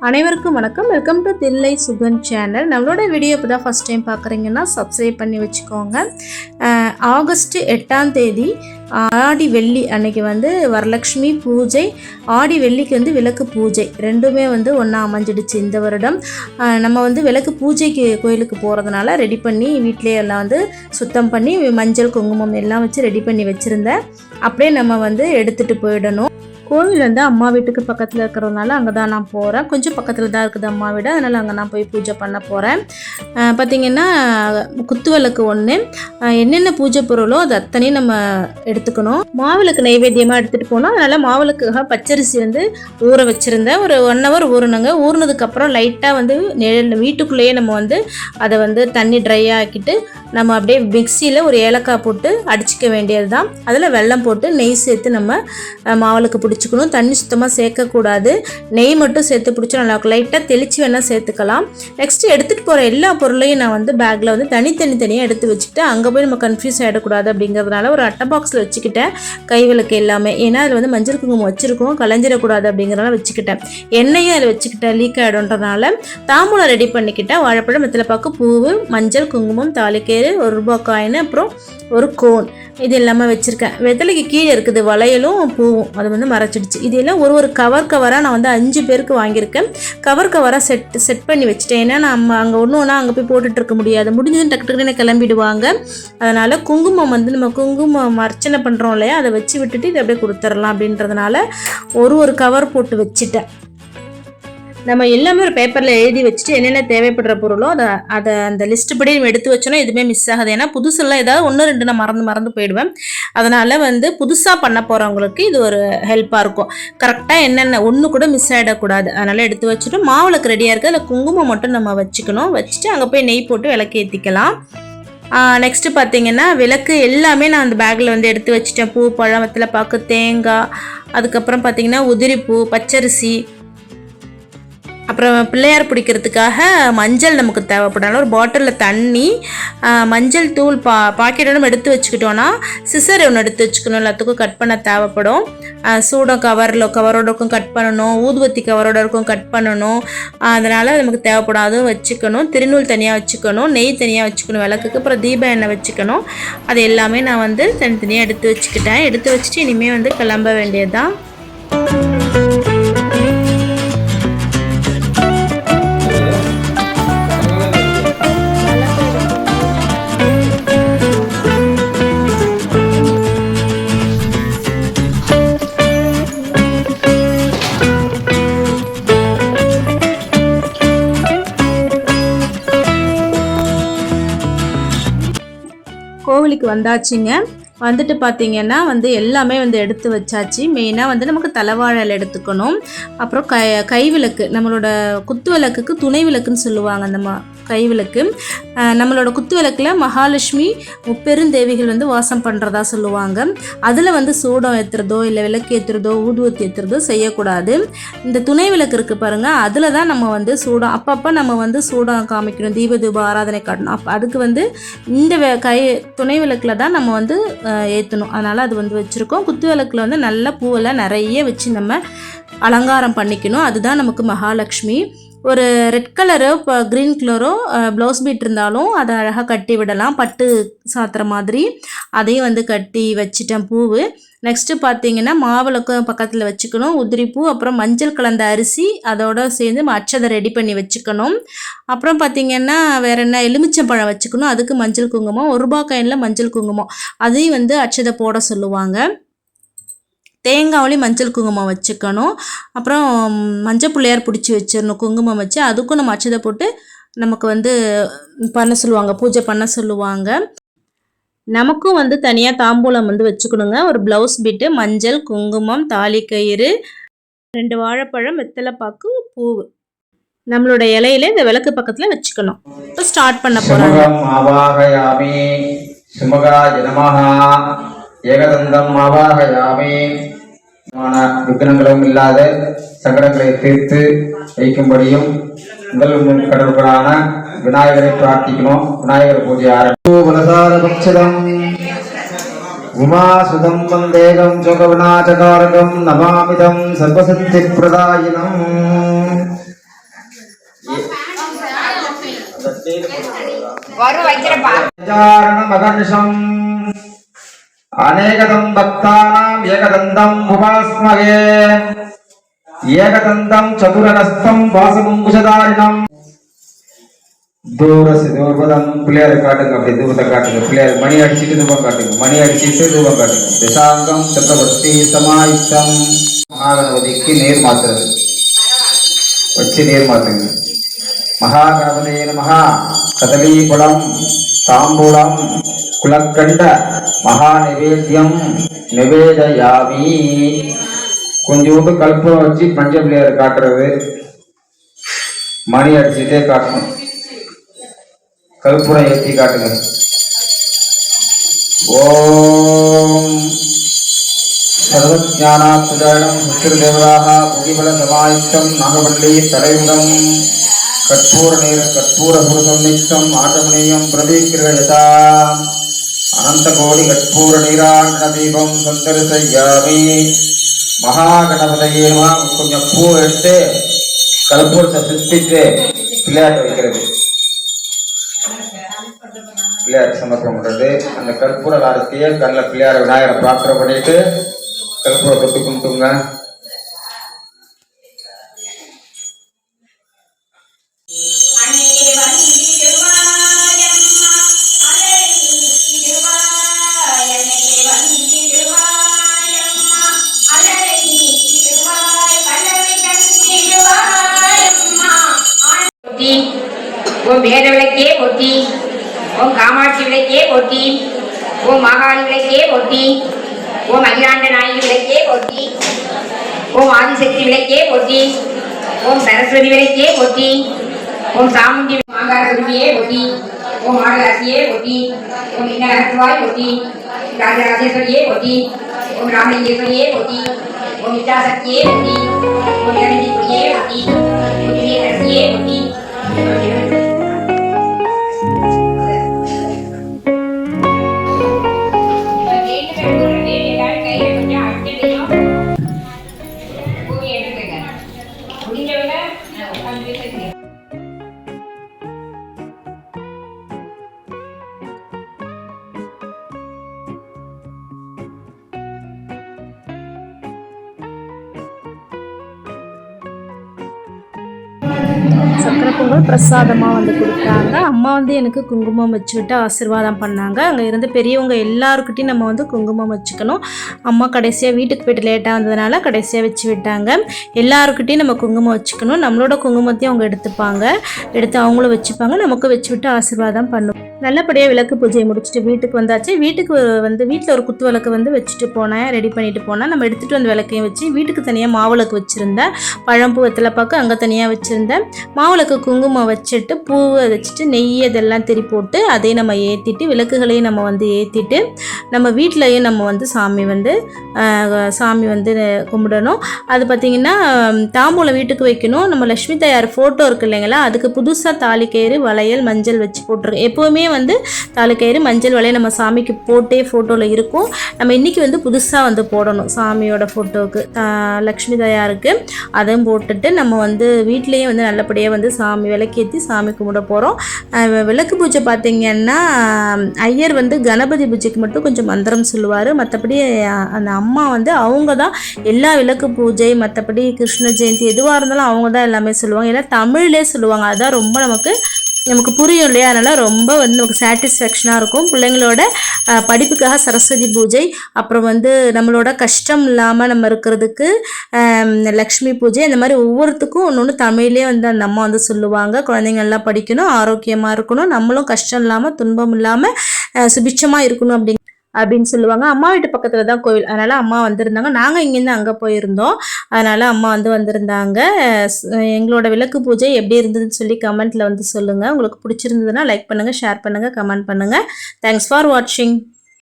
அனைவருக்கும் வணக்கம். Welcome to Thillai Sugan channel நம்மளோட வீடியோ இப்போ தான் ஃபஸ்ட் டைம் பார்க்குறீங்கன்னா சப்ஸ்கிரைப் பண்ணி வச்சுக்கோங்க. அஹ் ஆகஸ்ட் எட்டாம் தேதி ஆடி வெள்ளி அன்னைக்கு வந்து வரலட்சுமி பூஜை ஆடி வெள்ளிக்கு வந்து விளக்கு பூஜை. ரெண்டுமே வந்து ஒன்றா அமைஞ்சிடுச்சு இந்த வருடம். நம்ம வந்து விளக்கு பூஜைக்கு கோயிலுக்கு போகிறதுனால ரெடி பண்ணி வீட்டிலே எல்லாம் வந்து சுத்தம் பண்ணி மஞ்சள் குங்குமம் எல்லாம் வச்சு ரெடி பண்ணி வச்சுருந்தேன். அப்படியே நம்ம வந்து எடுத்துகிட்டு போயிடணும். கோவில் வந்து அம்மா வீட்டுக்கு பக்கத்தில் இருக்கிறதுனால அங்கே தான் நான் போகிறேன் கொஞ்சம் பக்கத்தில் தான் இருக்குது அம்மா வீடு. அதனால் அங்கே நான் போய் பூஜை பண்ண போகிறேன் பார்த்திங்கன்னா குத்துவிளக்கு ஒன்று என்னென்ன பூஜை பொருளோ அது அத்தனையும் நம்ம எடுத்துக்கணும். மாவிளக்கு நைவேத்தியமாக எடுத்துகிட்டு போனோம் அதனால் மாவிளக்குக்காக பச்சரிசி வந்து ஊற வச்சுருந்தேன். ஒரு ஒன் ஹவர் ஊறினங்க. ஊறினதுக்கப்புறம் லைட்டாக வந்து நிழல் வீட்டுக்குள்ளேயே நம்ம வந்து அதை வந்து தண்ணி ட்ரை ஆக்கிட்டு நம்ம அப்படியே மிக்சியில் ஒரு ஏலக்காய் போட்டு அடிச்சிக்க வேண்டியது தான் அதில் வெல்லம் போட்டு நெய் சேர்த்து நம்ம மாவிளக்கு பிடிச்சி பிடிச்சிக்கணும். தண்ணி சுத்தமாக சேர்க்கக்கூடாது. நெய் மட்டும் சேர்த்து பிடிச்சா நல்லா இருக்கும் லைட்டாக தெளித்து வேணால் சேர்த்துக்கலாம். நெக்ஸ்ட்டு எடுத்துகிட்டு போகிற எல்லா பொருளையும் நான் வந்து பேக்கில் வந்து தனித்தனி தனியாக எடுத்து வச்சுக்கிட்டேன் அங்கே போய் நம்ம கன்ஃபியூஸ் ஆகிடக்கூடாது அப்படிங்கிறதுனால ஒரு அட்டை பாக்ஸில் வச்சுக்கிட்டேன். கை விளக்கு எல்லாமே. ஏன்னா அதில் வந்து மஞ்சள் குங்குமம் வச்சுருக்கோம். கலைஞ்சிடக்கூடாது அப்படிங்கிறனால வச்சுக்கிட்டேன். எண்ணெயும் அதில் வச்சுக்கிட்டேன். லீக் ஆகிடும்ன்றதுனால தாம்பூலம் ரெடி பண்ணிக்கிட்டேன். வாழைப்பழம் வெத்தலைப்பாக்கு பூவு மஞ்சள் குங்குமம் தாலிக்கேறு ஒரு ரூபா காயின் அப்புறம் ஒரு கோன். இது எல்லாமே வச்சுருக்கேன். வெத்தலைக்கு கீழே இருக்குது வளையலும் பூவும். அது வந்து மறைச்சிடுச்சு. இது எல்லாம் ஒரு ஒரு கவர் கவராக நான் வந்து அஞ்சு பேருக்கு வாங்கியிருக்கேன். கவர் கவராக செட் செட் பண்ணி வச்சுட்டேன். ஏன்னா நம்ம அங்கே ஒன்று ஒன்றா அங்கே போய் போட்டுட்டு இருக்க முடியாது. முடிஞ்சதுன்னு டக்கு டக்குன்னு கிளம்பிடுவாங்க. அதனால் குங்குமம் வந்து நம்ம குங்குமம் அர்ச்சனை பண்ணுறோம் இல்லையா? அதை வச்சு விட்டுட்டு இதை அப்படியே கொடுத்துடலாம் அப்படின்றதுனால ஒரு ஒரு கவர் போட்டு வச்சுட்டேன். நம்ம எல்லாமே ஒரு பேப்பரில் எழுதி வச்சுட்டு என்னென்ன தேவைப்படுற பொருளோ அதை அதை அந்த லிஸ்ட் படி நம்ம எடுத்து வச்சோன்னா எதுவுமே மிஸ் ஆகாது. ஏன்னா புதுசெல்லாம் ஏதாவது ஒன்று ரெண்டு நான் மறந்து மறந்து போயிடுவேன். அதனால் வந்து புதுசாக பண்ண போகிறவங்களுக்கு இது ஒரு ஹெல்ப்பாக இருக்கும். கரெக்டாக என்னென்ன ஒன்று கூட மிஸ் ஆகிடக்கூடாது அதனால் எடுத்து வச்சுட்டு மாவுளுக்கு ரெடியாக இருக்குது அதில் குங்குமம் மட்டும் நம்ம வச்சுக்கணும். வச்சுட்டு அங்கே போய் நெய் போட்டு விளக்கு ஏற்றிக்கலாம் நெக்ஸ்ட்டு பார்த்தீங்கன்னா விளக்கு எல்லாமே நான் அந்த பேக்கில் வந்து எடுத்து வச்சுட்டேன். பூ பழம் வெத்தலை பாக்கு தேங்காய் அதுக்கப்புறம் பார்த்தீங்கன்னா உதிரிப்பூ பச்சரிசி அப்புறம் பிள்ளையார் பிடிக்கிறதுக்காக மஞ்சள் நமக்கு தேவைப்படும் ஒரு பாட்டிலில் தண்ணி மஞ்சள் தூள் பா பாக்கெட்டோட நம்ம எடுத்து வச்சுக்கிட்டோன்னா சிசர் ஒன்று எடுத்து வச்சுக்கணும். எல்லாத்துக்கும் கட் பண்ண தேவைப்படும். சூடம் கவரில் கவரோட இருக்கும் கட் பண்ணணும். ஊதுவத்தி கவரோட இருக்கும் கட் பண்ணணும். அதனால் நமக்கு தேவைப்படும். அதுவும் வச்சுக்கணும். திருநூல் தனியாக வச்சுக்கணும். நெய் தனியாக வச்சுக்கணும். விளக்குக்கு அப்புறம் தீப எண்ணெய் வச்சுக்கணும். அது எல்லாமே நான் வந்து தனித்தனியாக எடுத்து வச்சுக்கிட்டேன். எடுத்து வச்சுட்டு இனிமேல் வந்து கிளம்ப வேண்டியதுதான். கோவிலுக்கு வந்தாச்சுங்க. வந்துட்டு பார்த்தீங்கன்னா வந்து எல்லாமே வந்து எடுத்து வச்சாச்சு. மெயினாக வந்து நமக்கு தலைவாழல் எடுத்துக்கணும். அப்புறம் கை கைவிளக்கு நம்மளோட குத்து விளக்குக்கு துணை விளக்குன்னு சொல்லுவாங்க அந்த மா கைவிளக்கு. நம்மளோட குத்து விளக்கில் மகாலட்சுமி பெருந்தேவிகள் வந்து வாசம் பண்ணுறதா சொல்லுவாங்க. அதில் வந்து சூடம் ஏற்றுறதோ இல்லை விளக்கு ஏற்றுறதோ ஊதுவத்தி ஏற்றுறதோ செய்யக்கூடாது. இந்த துணை விளக்கு இருக்குது பாருங்கள் அதில் தான் நம்ம வந்து சூடம் அப்பப்போ நம்ம வந்து சூடம் காமிக்கணும் தீப தூப ஆராதனை காட்டணும். அப்போ அதுக்கு வந்து இந்த கை துணை விளக்கில் தான் நம்ம வந்து ஏற்றணும் அதனால் அது வந்து வச்சுருக்கோம். குத்து விளக்கில் வந்து நல்ல பூவெல்லாம் நிறைய வச்சு நம்ம அலங்காரம் பண்ணிக்கணும். அதுதான் நமக்கு மகாலட்சுமி. ஒரு ரெட் கலரோ இப்போ க்ரீன் கலரோ ப்ளவுஸ் பீட் இருந்தாலும் அதை அழகாக கட்டி விடலாம். பட்டு சாத்துற மாதிரி. அதையும் வந்து கட்டி வச்சிட்டேன் பூவு. நெக்ஸ்ட்டு பார்த்தீங்கன்னா மாவிளக்கும் பக்கத்தில் வச்சுக்கணும். உதிரிப்பூ அப்புறம் மஞ்சள் கலந்த அரிசி அதோட சேர்ந்து அச்சதை ரெடி பண்ணி வச்சுக்கணும். அப்புறம் பார்த்தீங்கன்னா வேற என்ன எலுமிச்சம்பழம் வச்சுக்கணும். அதுக்கு மஞ்சள் குங்குமம். ஒரு ரூபா காயினில் மஞ்சள் குங்குமம். அதையும் வந்து அச்சதை போட சொல்லுவாங்க. தேங்காவிலையும் மஞ்சள் குங்குமம் வச்சுக்கணும். அப்புறம் மஞ்சள் பிள்ளையார் பிடிச்சி வச்சிடணும் குங்குமம் வச்சு. அதுக்கும் நம்ம அச்சதை போட்டு நமக்கு வந்து பண்ண சொல்லுவாங்க. பூஜை பண்ண சொல்லுவாங்க. நமக்கும் வந்து தனியாக தாம்பூலம் வந்து வச்சுக்கணுங்க. ஒரு ப்ளவுஸ் பிட்டு மஞ்சள் குங்குமம் தாலி கயிறு ரெண்டு வாழைப்பழம் வெத்தலைப்பாக்கு பூ நம்மளோட இலையில இந்த விளக்கு பக்கத்தில் வச்சுக்கணும். இப்போ ஸ்டார்ட் பண்ண போகிறோம் ஏகதந்தம் ஆவாகயாமி. விக்கிரங்களும் இல்லாத சங்கடங்களை தீர்த்து வைக்கும்படியும் உங்கள் முன் கடவுளான விநாயகரை பிரார்த்திக்கணும் விநாயகர் பூஜை ஆரம்பிச்சதம் உமாசுதம் வந்தேகம் ஜோகவிநாசகாரகம் நமாமிதம் சர்வசக்தி பிரதாயினம் வரும் வைக்கிறப்பா மகர்ஷம். அநேகதம் பக்தானாம் ஏகதந்தம் உபாஸ்மகே. ஏகதந்தம் சதுரனஸ்தம் வாசமும் புஜதாரிணம் தூரசு தூர்பதம் பிள்ளையார் காட்டுங்க அப்படி தூரத்தை காட்டுங்க. பிள்ளையார் மணி அடிச்சுட்டு ரூபம் காட்டுங்க. மணி அடிச்சுட்டு ரூபம் காட்டுங்க. திசாங்கம் சக்கரவர்த்தி சமாயுத்தம். மகாகணபதிக்கு நீர் மாத்துறது வச்சு நீர் மாத்துங்க மகாகணபதே நமகா கதலீபுலம் தாம்பூலம் குலக்கண்ட மகா நிவேத்தியம் நிவேதயாவி. கொஞ்சோண்டு கற்பூரம் வச்சு பஞ்சபிள்ளையார் காட்டுறது மணி அடிச்சுட்டே காட்டணும் கற்பூரம் ஏற்றி காட்டுங்க ஓம் சர்வஜானாத்மஜானம் சுத்திரதேவதாக புகிபல சமாயுக்தம் நாகவள்ளி தலைமுகம் கற்பூர நீர கற்பூர புருஷம் ஆட்டமணியம் பிரதீக்கிரயதா அனந்த கோடி கற்பூர நீராண்ட தீபம் செய்யாமி மகாகணபதையே கொஞ்சம் பூ எடுத்து கற்பூரத்தை சுத்திட்டு விளையாட்டு வைக்கிறது. பிள்ளையார் சமர்ப்பணம் பண்ணுறது அந்த கற்பூர காரத்தையே கண்ணில் பிள்ளையார் விநாயகரை பிரார்த்தனை பண்ணிட்டு கற்பூரை தொட்டு கும்பிட்டுங்க. ஓம் வேத விளக்கே போற்றி ஓம் காமாட்சி விளக்கே போற்றி ஓம் மாகாளி விளக்கே போற்றி ஓம் அகிலாண்ட நாயகி விளக்கே போற்றி ஓம் ஆதிசக்தி விளக்கே போற்றி ஓம் சரஸ்வதி விளக்கே போற்றி ஓம் சாமுண்டி மாங்கார குருவியே போற்றி ஓம் ஆடலாசியே போற்றி ஓம் இன்னரசுவாய் போற்றி ராஜராஜேஸ்வரியே போற்றி ஓம் ராமலிங்கேஸ்வரியே போற்றி ஓம் இச்சாசக்தியே போற்றி சக்கரை பொங்கல் பிரசாதமாக வந்து கொடுத்தாங்க அம்மா வந்து எனக்கு குங்குமம் வச்சு விட்டு ஆசீர்வாதம் பண்ணாங்க. அங்கே இருந்து பெரியவங்க எல்லாருக்கிட்டையும் நம்ம வந்து குங்குமம் வச்சுக்கணும். அம்மா கடைசியாக வீட்டுக்கு போயிட்டு லேட்டாக வந்ததுனால கடைசியாக வச்சு விட்டாங்க. எல்லாருக்கிட்டையும் நம்ம குங்குமம் வச்சுக்கணும். நம்மளோட குங்குமத்தையும் அவங்க எடுத்துப்பாங்க. எடுத்து அவங்களும் வச்சுப்பாங்க. நமக்கு வச்சு விட்டு ஆசீர்வாதம் பண்ணும். நல்லபடியாக விளக்கு பூஜையை முடிச்சுட்டு வீட்டுக்கு வந்தாச்சு. வீட்டுக்கு வந்து வீட்டில் ஒரு குத்து விளக்கு வந்து வச்சுட்டு போனேன். ரெடி பண்ணிட்டு போனேன். நம்ம எடுத்துகிட்டு வந்த விளக்கையும் வச்சு வீட்டுக்கு தனியாக மாவிளக்கு வச்சுருந்தேன். பழம்பூ பார்க்க அங்கே தனியாக வச்சுருந்தேன். மாவிளக்கு குங்குமம் வச்சுட்டு பூவை வச்சுட்டு நெய் அதெல்லாம் திரி போட்டு அதையும் நம்ம ஏற்றிட்டு விளக்குகளையும் நம்ம வந்து ஏற்றிட்டு நம்ம வீட்லேயும் நம்ம வந்து சாமி வந்து சாமி வந்து கும்பிடணும். அது பார்த்திங்கன்னா தாம்பூலம் வீட்டுக்கு வைக்கணும். நம்ம லக்ஷ்மி தாயார் ஃபோட்டோ இருக்கு இல்லைங்களா? அதுக்கு புதுசாக தாலிக்கயிறு வளையல் மஞ்சள் வச்சு போட்டிருக்கோம். எப்போவுமே வந்து தாலிக்கயிறு மஞ்சள் வளையல் நம்ம சாமிக்கு போட்டே ஃபோட்டோவில் இருக்கும். நம்ம இன்றைக்கி வந்து புதுசாக வந்து போடணும் சாமியோட ஃபோட்டோவுக்கு லக்ஷ்மி தாயாருக்கு. அதையும் போட்டுட்டு நம்ம வந்து வீட்லேயே வந்து நல்லபடியாக வந்து சாமி விளக்கேற்றி சாமி கும்பிட போகிறோம் விளக்கு பூஜை பார்த்திங்கன்னா ஐயர் வந்து கணபதி பூஜைக்கு மட்டும் கொஞ்சம் மந்திரம் சொல்லுவார். மற்றபடி அந்த அம்மா வந்து அவங்க தான் எல்லா விளக்கு பூஜை மற்றபடி கிருஷ்ண ஜெயந்தி எதுவாக இருந்தாலும் அவங்க தான் எல்லாமே சொல்லுவாங்க. ஏன்னா தமிழ்லே சொல்லுவாங்க. அதுதான் ரொம்ப நமக்கு நமக்கு புரியும் இல்லையா? அதனால் ரொம்ப வந்து நமக்கு சாட்டிஸ்ஃபேக்ஷனாக இருக்கும். பிள்ளைங்களோட படிப்புக்காக சரஸ்வதி பூஜை அப்புறம் வந்து நம்மளோட கஷ்டம் இல்லாமல் நம்ம இருக்கிறதுக்கு லக்ஷ்மி பூஜை இந்த மாதிரி ஒவ்வொருத்துக்கும் ஒன்று ஒன்று தமிழ்லேயே வந்து அந்த அம்மா வந்து சொல்லுவாங்க. குழந்தைங்கள்லாம் படிக்கணும் ஆரோக்கியமாக இருக்கணும். நம்மளும் கஷ்டம் இல்லாமல் துன்பம் இல்லாமல் சுபிட்சமாக இருக்கணும் அப்படிங்க அப்படின்னு சொல்லுவாங்க. அம்மா வீட்டு பக்கத்தில் தான் கோவில் அதனால் அம்மா வந்திருந்தாங்க. நாங்கள் இங்கேருந்து அங்கே போயிருந்தோம். அதனால் அம்மா வந்து வந்திருந்தாங்க. எங்களோட விளக்கு பூஜை எப்படி இருந்ததுன்னு சொல்லி கமெண்ட்டில் வந்து சொல்லுங்கள் உங்களுக்கு பிடிச்சிருந்ததுன்னா லைக் பண்ணுங்கள் ஷேர் பண்ணுங்கள் கமெண்ட் பண்ணுங்கள் தேங்க்ஸ் ஃபார் வாட்சிங்